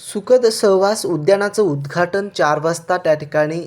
सुखद सहवास उद्यानाचं उद्घाटन चार वाजता त्या ठिकाणी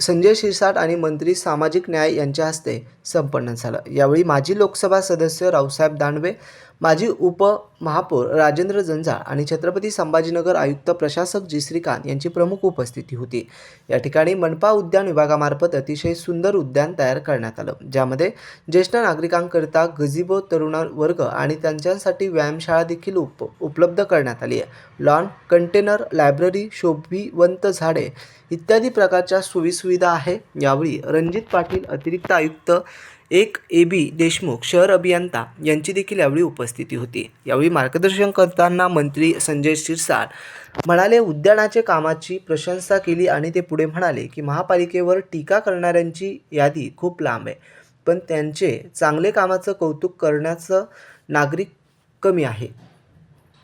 संजय शिरसाट आणि मंत्री सामाजिक न्याय यांच्या हस्ते संपन्न झालं. यावेळी माजी लोकसभा सदस्य रावसाहेब दानवे माजी उपमहापौर राजेंद्र जंजाळ आणि छत्रपती संभाजीनगर आयुक्त प्रशासक जी श्रीकांत यांची प्रमुख उपस्थिती होती. या ठिकाणी मनपा उद्यान विभागामार्फत अतिशय सुंदर उद्यान तयार करण्यात आलं ज्यामध्ये ज्येष्ठ नागरिकांकरिता गझिबो तरुण वर्ग आणि त्यांच्यासाठी व्यायामशाळा देखील उप उपलब्ध करण्यात आली आहे. लॉन कंटेनर लायब्ररी शोभिवंत झाडे इत्यादी प्रकारच्या सोयीसुविधा आहे. यावेळी रणजित पाटील अतिरिक्त आयुक्त एक ए बी देशमुख शहर अभियंता यांची देखील यावेळी उपस्थिती होती. यावेळी मार्गदर्शन करताना मंत्री संजय शिरसाळ म्हणाले उद्यानाचे कामाची प्रशंसा केली आणि ते पुढे म्हणाले की महापालिकेवर टीका करणाऱ्यांची यादी खूप लांब आहे. पण त्यांचे चांगले कामाचं कौतुक करण्याचं नागरिक कमी आहे.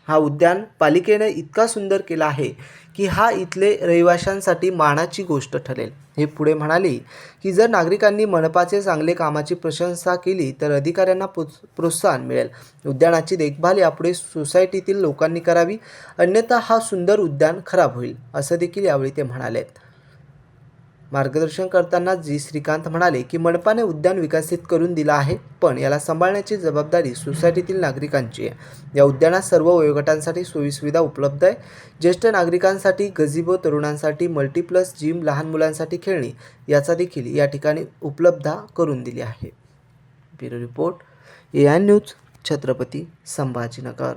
हा उद्यान पालिकेने इतका सुंदर केला आहे की हा इथले रहिवाशांसाठी मानाची गोष्ट ठरेल. हे पुढे म्हणाले की जर नागरिकांनी मनपाचे चांगले कामाची प्रशंसा केली तर अधिकाऱ्यांना प्रोत्साहन मिळेल. उद्यानाची देखभाल यापुढे सोसायटीतील लोकांनी करावी अन्यथा हा सुंदर उद्यान खराब होईल असं देखील यावेळी ते म्हणालेत. मार्गदर्शन करताना जी. श्रीकांत म्हणाले की मनपाने उद्यान विकसित करून दिला आहे पण याला सांभाळण्याची जबाबदारी सोसायटीतील नागरिकांची आहे. या उद्यानात सर्व वयोगटांसाठी सोयीसुविधा उपलब्ध आहे. ज्येष्ठ नागरिकांसाठी गझिबो तरुणांसाठी मल्टीप्लस जिम लहान मुलांसाठी खेळणी याचा देखील या ठिकाणी उपलब्ध करून दिली आहे. Bureau report A I news Chhatrapati Sambhajinagar.